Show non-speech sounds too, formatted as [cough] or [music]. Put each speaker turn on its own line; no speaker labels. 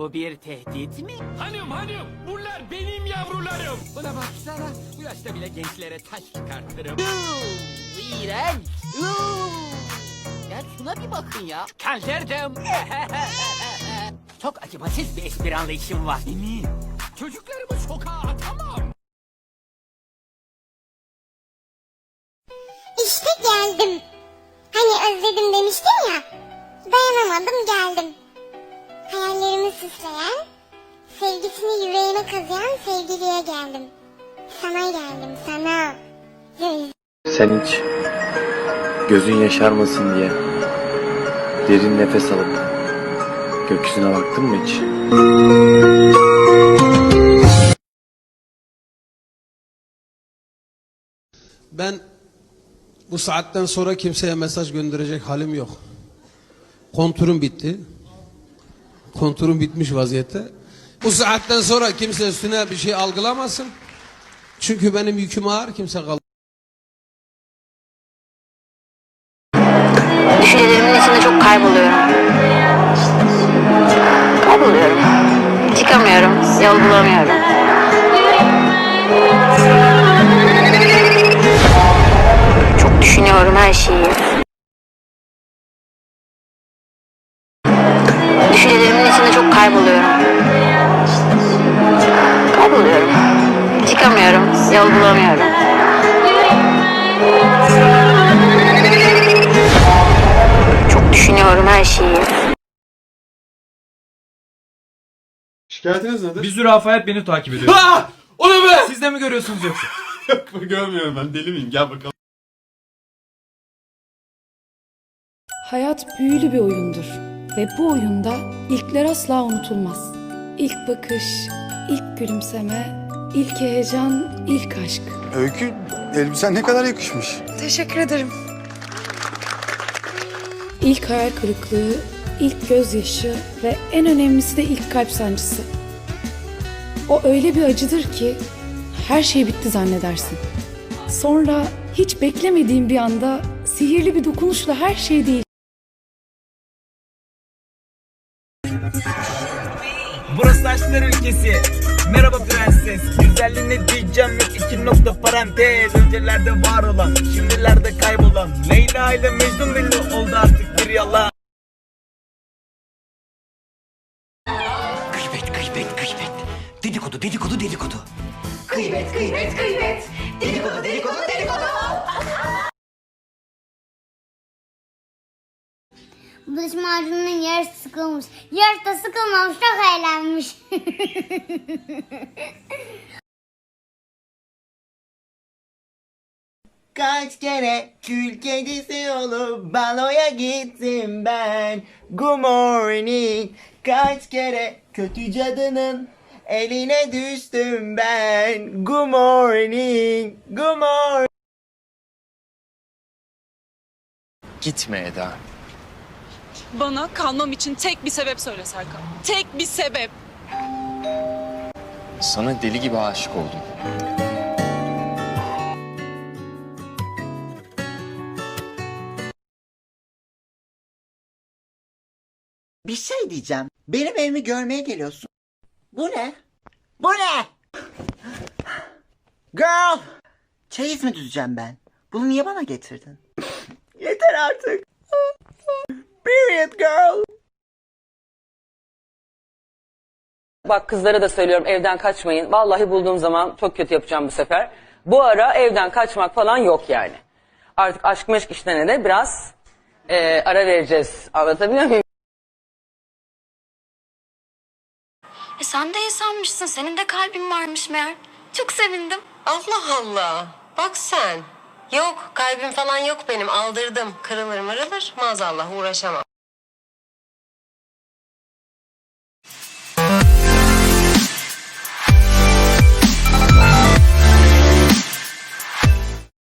Bu bir tehdit mi?
Hanım hanım bunlar benim yavrularım.
Buna baksana. Bu yaşta bile gençlere taş çıkartırım. Uuu, iğrenç. Uuu. Ya şuna bir bakın ya. Kandırdım. [laughs] Çok acımasız bir espri anlayışım var.
Emin çocuklarımı sokağa atamam.
İşte geldim. Hani özledim demiştim ya. Dayanamadım geldim. Hayallerimi süsleyen, sevgisini yüreğime kazıyan sevgiliye geldim. Sana geldim sana.
Sen hiç gözün yaşarmasın diye derin nefes alıp gökyüzüne baktın mı hiç?
Ben bu saatten sonra kimseye mesaj gönderecek halim yok. Konturum bitti. Konturum bitmiş vaziyette. Bu saatten sonra kimse üstüne bir şey algılamasın. Çünkü benim yüküm ağır kimse kal.
Düşüncelerimin içinde çok kayboluyorum. Kayboluyorum. Çıkamıyorum. Yol bulamıyorum. Çok düşünüyorum her şeyi. Kayboluyorum. Kayboluyorum. Çıkamıyorum. Yol bulamıyorum. Çok düşünüyorum her şeyi.
Şikayetiniz nedir?
Bir zürafayet beni takip ediyor.
Ha! O ne be?
Siz de mi görüyorsunuz yoksa? [laughs]
Yok görmüyorum ben deli miyim? Gel bakalım.
Hayat büyülü bir oyundur ve bu oyunda ilkler asla unutulmaz. İlk bakış, ilk gülümseme, ilk heyecan, ilk aşk.
Öykü, elbisen ne kadar yakışmış.
Teşekkür ederim. İlk hayal kırıklığı, ilk gözyaşı ve en önemlisi de ilk kalp sancısı. O öyle bir acıdır ki her şey bitti zannedersin. Sonra hiç beklemediğin bir anda sihirli bir dokunuşla her şey değil.
Burası aşklar ülkesi. Merhaba prenses. Güzelliğine diyeceğim yok iki nokta parantez. Öncelerde var olan, şimdilerde kaybolan. Leyla ile Mecnun belli oldu artık bir yalan.
Gıybet, gıybet, gıybet. Dedikodu, dedikodu, dedikodu.
Bulaşık macununun yarısı sıkılmış. Yarısı da sıkılmamış çok eğlenmiş. [laughs]
Kaç kere kül kedisi olup baloya gittim ben Good morning Kaç kere kötü cadının eline düştüm ben Good morning Good morning
Gitme Eda.
Bana kalmam için tek bir sebep söyle Serkan. Tek bir sebep.
Sana deli gibi aşık oldum.
Bir şey diyeceğim. Benim evimi görmeye geliyorsun. Bu ne? Bu ne? Girl! Çeyiz mi düzeceğim ben? Bunu niye bana getirdin? Yeter artık. Period girl.
Bak kızlara da söylüyorum evden kaçmayın. Vallahi bulduğum zaman çok kötü yapacağım bu sefer. Bu ara evden kaçmak falan yok yani. Artık aşk meşk işlerine de biraz eee, ara vereceğiz. Anlatabiliyor muyum?
E sen de insanmışsın. Senin de kalbin varmış meğer. Çok sevindim.
Allah Allah. Bak sen. Yok kalbim falan yok benim aldırdım. Kırılır mırılır maazallah uğraşamam.